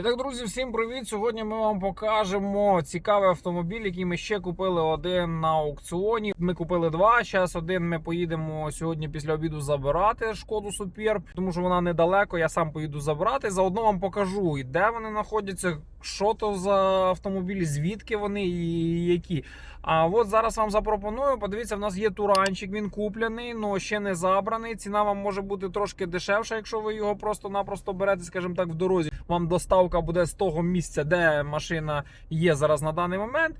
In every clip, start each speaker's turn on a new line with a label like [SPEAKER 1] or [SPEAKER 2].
[SPEAKER 1] І так, друзі, всім привіт! Сьогодні ми вам покажемо цікавий автомобіль, який ми ще купили один на аукціоні. Ми купили два. Зараз один ми поїдемо сьогодні після обіду забирати шкоду Суперб, тому що вона недалеко. Я сам поїду забирати. Заодно вам покажу, і де вони знаходяться, що то за автомобілі, звідки вони і які. А от зараз вам запропоную. Подивіться, в нас є туранчик, він куплений, але ще не забраний. Ціна вам може бути трошки дешевша, якщо ви його просто-напросто берете, скажімо так, в дорозі. Вам доставка буде з того місця, де машина є зараз на даний момент.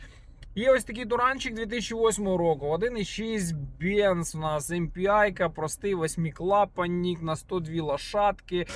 [SPEAKER 1] Є ось такий туранчик 2008 року. 1,6 Benz у нас MPI, простий восьмиклапанник на 102 лошадки.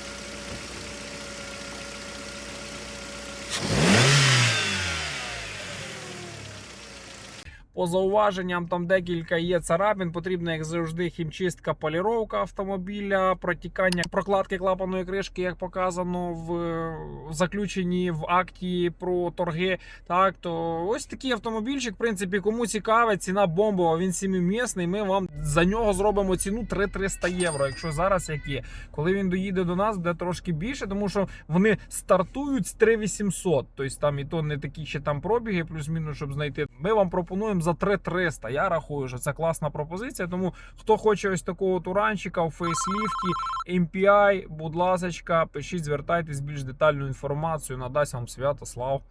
[SPEAKER 1] По зауваженням там декілька є царапин. Потрібна, як завжди, хімчистка, поліровка автомобіля, протікання прокладки клапаної кришки, як показано в, заключенні в акті про торги. Так, то ось такий автомобільчик, в принципі, кому цікаве, ціна бомбова, він сімимісний. Ми вам за нього зробимо ціну 3300 євро. Якщо зараз як є. Коли він доїде до нас, буде трошки більше, тому що вони стартують з 3800. Тобто там і то не такі ще там пробіги, плюс-мінус, щоб знайти. Ми вам пропонуємо за 3300. Я рахую, що це класна пропозиція. Тому хто хоче ось такого туранчика у фейсліфті, MPI, будь ласка, пишіть, звертайтесь більш детальну інформацію. Надасть вам Святослав.